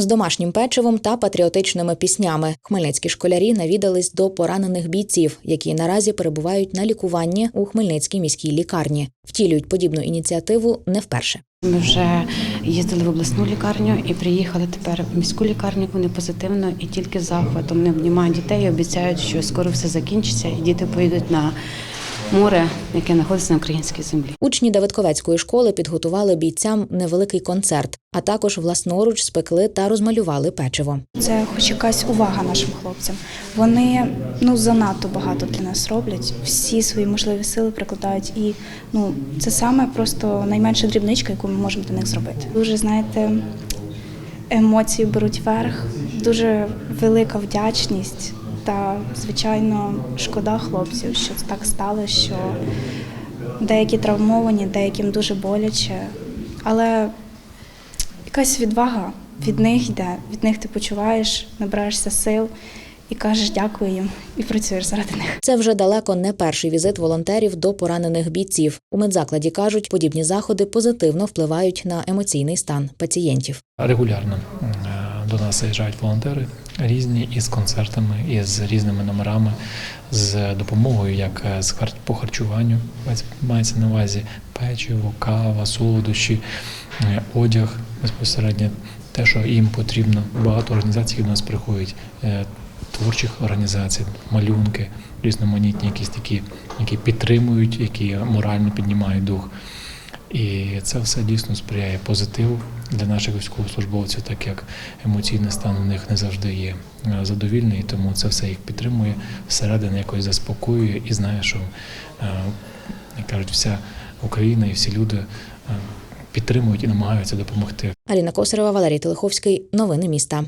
з домашнім печивом та патріотичними піснями. Хмельницькі школярі навідались до поранених бійців, які наразі перебувають на лікуванні у Хмельницькій міській лікарні. Втілюють подібну ініціативу не вперше. Ми вже їздили в обласну лікарню і приїхали тепер в міську лікарню. Вони позитивно і тільки захватом не обнімають дітей. і Обіцяють, що скоро все закінчиться, і діти поїдуть на море, яке знаходиться на українській землі. Учні Давидковецької школи підготували бійцям невеликий концерт, а також власноруч спекли та розмалювали печиво. Це хоч якась увага нашим хлопцям. Вони ну занадто багато для нас роблять. Всі свої можливі сили прикладають, і ну це саме просто найменша дрібничка, яку ми можемо для них зробити. Дуже знаєте, емоції беруть верх, дуже велика вдячність. Та звичайно, шкода хлопців, що так стало, що деякі травмовані, деяким дуже боляче, але якась відвага від них йде, від них ти почуваєш, набираєшся сил і кажеш дякую їм і працюєш заради них. Це вже далеко не перший візит волонтерів до поранених бійців. У медзакладі кажуть, подібні заходи позитивно впливають на емоційний стан пацієнтів. Регулярно до нас заїжджають волонтери різні із концертами, із різними номерами, з допомогою, як е, з по харчуванню, мається- мається на увазі печиво, кава, солодощі, е, одяг безпосередньо. Те, що їм потрібно. Багато організацій до нас приходять, е, творчих організацій, малюнки, різноманітні якісь такі, які підтримують, які морально піднімають дух. І це все дійсно сприяє позитиву для наших військовослужбовців, так як емоційний стан у них не завжди є е, задовільний, тому це все їх підтримує, всередині якось заспокоює і знає, що е, як кажуть, вся Україна і всі люди е, підтримують і намагаються допомогти. Аліна Косарева, Валерій Телеховський. Новини міста.